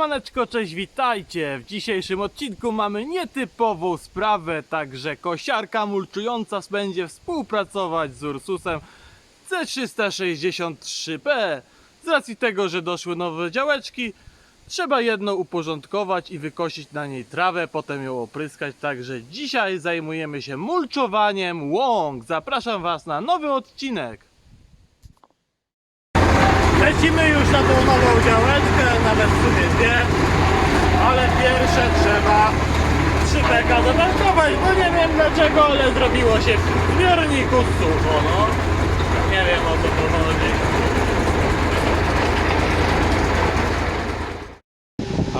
Siemaneczko, cześć, witajcie! W dzisiejszym odcinku mamy nietypową sprawę, także kosiarka mulczująca będzie współpracować z Ursusem C363P. Z racji tego, że doszły nowe działeczki, trzeba jedno uporządkować i wykosić na niej trawę, potem ją opryskać, także dzisiaj zajmujemy się mulczowaniem łąk. Zapraszam Was na nowy odcinek. Lecimy już na tą nową działeczkę, nawet w sumie dwie, ale pierwsze trzeba szybeka zatankować, bo nie wiem dlaczego, ale zrobiło się w zbiorniku sucho, no. Nie wiem o co to chodzi.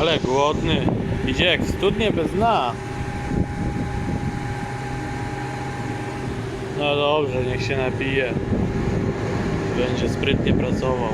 Ale głodny, idzie jak w studnie bez dna. No dobrze, niech się napije. Będzie sprytnie pracował.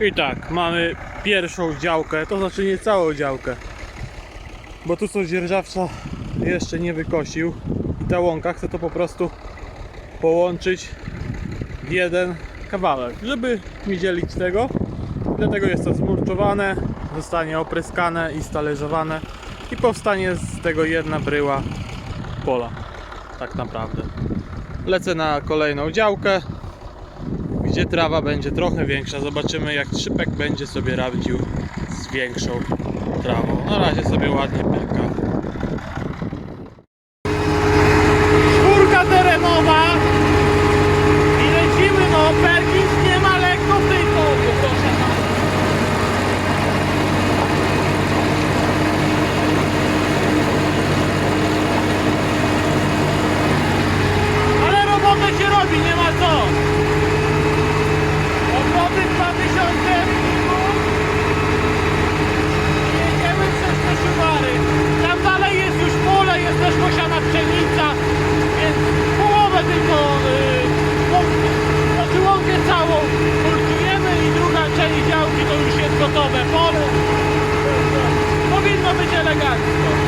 I tak, mamy pierwszą działkę, to znaczy nie całą działkę. Bo tu co dzierżawca jeszcze nie wykosił. I ta łąka chce to po prostu połączyć w jeden kawałek, żeby nie dzielić tego. Dlatego jest to zmurczowane, zostanie opryskane i stalerzowane i powstanie z tego jedna bryła pola. Tak naprawdę. Lecę na kolejną działkę gdzie trawa będzie trochę większa. Zobaczymy jak szybek będzie sobie radził z większą trawą. Na razie sobie ładnie pyka. Obrigado.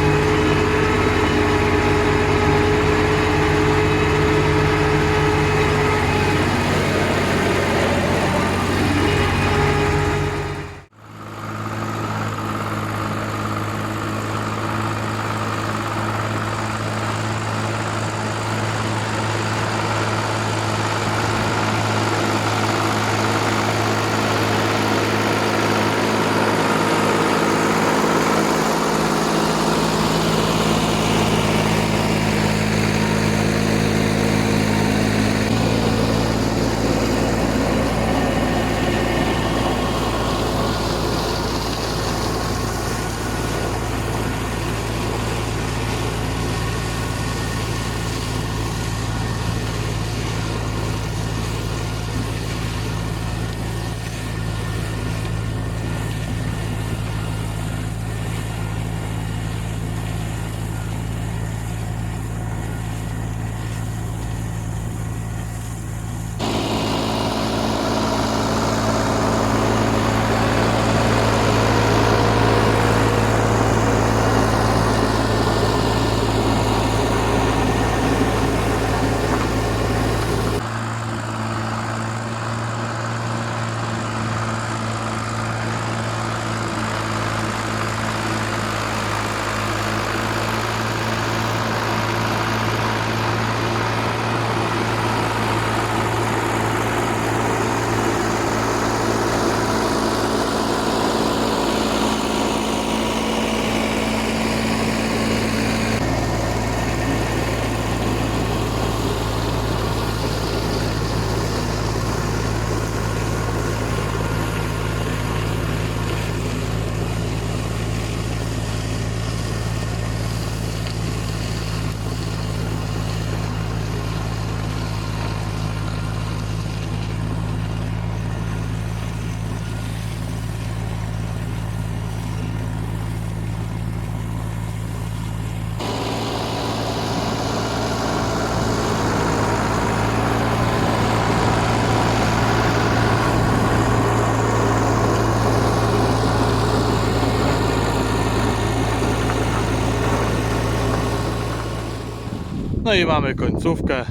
No i mamy końcówkę.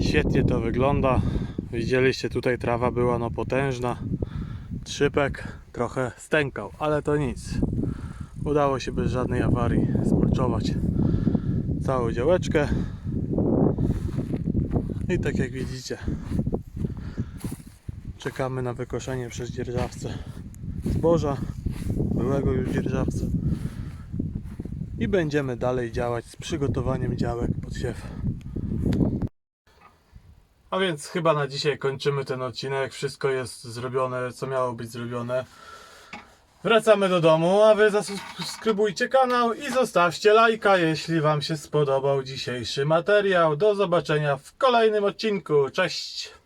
Świetnie to wygląda. Widzieliście tutaj trawa była no potężna. Trzypek trochę stękał, ale to nic. Udało się bez żadnej awarii spulczować całą działeczkę. I tak jak widzicie, czekamy na wykoszenie przez dzierżawcę zboża, byłego już dzierżawcę. I będziemy dalej działać z przygotowaniem działek pod siew. A więc chyba na dzisiaj kończymy ten odcinek. Wszystko jest zrobione, co miało być zrobione. Wracamy do domu, a wy zasubskrybujcie kanał i zostawcie lajka, jeśli wam się spodobał dzisiejszy materiał. Do zobaczenia w kolejnym odcinku. Cześć!